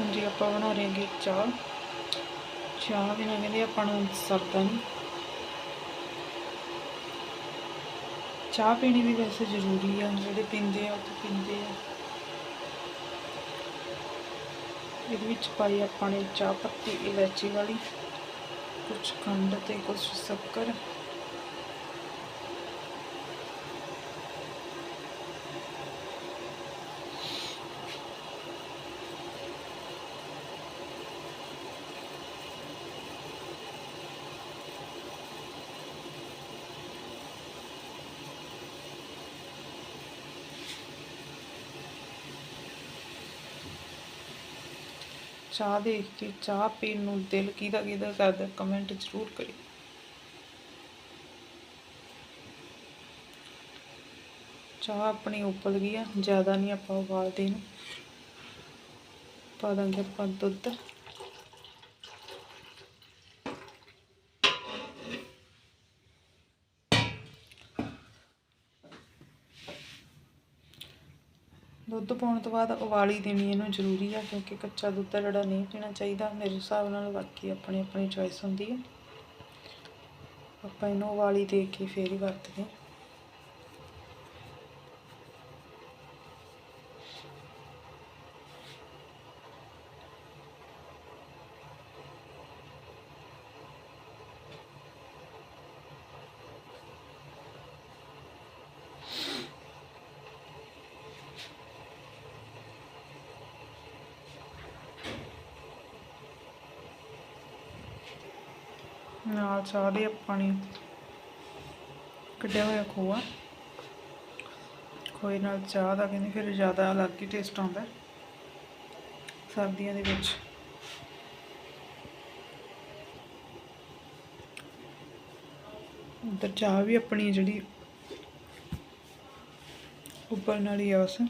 ਹਾਂਜੀ, ਆਪਾਂ ਬਣਾ ਰਹੇ ਹਾਂ ਚਾਹ। ਚਾਹ ਬਿਨਾਂ ਕਹਿੰਦੇ ਆਪਾਂ ਨੂੰ ਸਰਦਾ ਨਹੀਂ ਚਾਹ ਪੀਣੀ ਵੀ ਵੈਸੇ ਜ਼ਰੂਰੀ ਆ ਜਿਹੜੇ ਪੀਂਦੇ ਆ, ਉਹ ਤਾਂ ਪੀਂਦੇ ਆ। ਇਹਦੇ ਵਿੱਚ ਪਾਈ ਆਪਾਂ ਨੇ ਚਾਹ ਪੱਤੀ, ਇਲਾਚੀ ਵਾਲੀ ਕੁਝ ਖੰਡ ਤੇ ਕੁਝ ਸ਼ੱਕਰ। ਚਾਹ ਦੇਖ ਕੇ ਚਾਹ ਪੀਣ ਨੂੰ ਦਿਲ ਕਿਹਦਾ ਕਿਹਦਾ ਕਰਦਾ ਕਮੈਂਟ ਜ਼ਰੂਰ ਕਰਿਓ। ਚਾਹ ਆਪਣੀ ਉਬਲ ਗਈ ਆ, ਜ਼ਿਆਦਾ ਨਹੀਂ ਆਪਾਂ ਉਬਾਲਦੇ ਇਹਨੂੰ। ਪਾ ਦਾਂਗੇ ਆਪਾਂ ਦੁੱਧ। ਦੁੱਧ ਪਾਉਣ ਤੋਂ ਬਾਅਦ ਉਬਾਲੀ ਦੇਣੀ ਇਹਨੂੰ ਜ਼ਰੂਰੀ ਆ, ਕਿਉਂਕਿ ਕੱਚਾ ਦੁੱਧ ਆ ਜਿਹੜਾ ਨਹੀਂ ਪੀਣਾ ਚਾਹੀਦਾ, ਮੇਰੇ ਹਿਸਾਬ ਨਾਲ ਬਾਕੀ ਆਪਣੀ ਆਪਣੀ ਚੋਇਸ ਹੁੰਦੀ ਹੈ ਆਪਾਂ ਇਹਨੂੰ ਉਬਾਲੀ ਦੇ ਕੇ ਫੇਰ ਹੀ ਵਰਤਦੇ ਹਾਂ ਨਾਲ ਚਾਹ ਦੇ ਆਪਾਂ ਨੇ ਕੱਢਿਆ ਹੋਇਆ ਖੋਆ। ਖੋਏ ਨਾਲ ਚਾਹ ਦਾ ਕਹਿੰਦੇ ਫਿਰ ਜ਼ਿਆਦਾ ਅਲੱਗ ਹੀ ਟੇਸਟ ਆਉਂਦਾ। ਸਰਦੀਆਂ ਦੇ ਵਿੱਚ। ਉਧਰ ਚਾਹ ਵੀ ਆਪਣੀ ਜਿਹੜੀ ਉੱਪਰ ਨਾਲ ਹੀ ਆ ਉਸ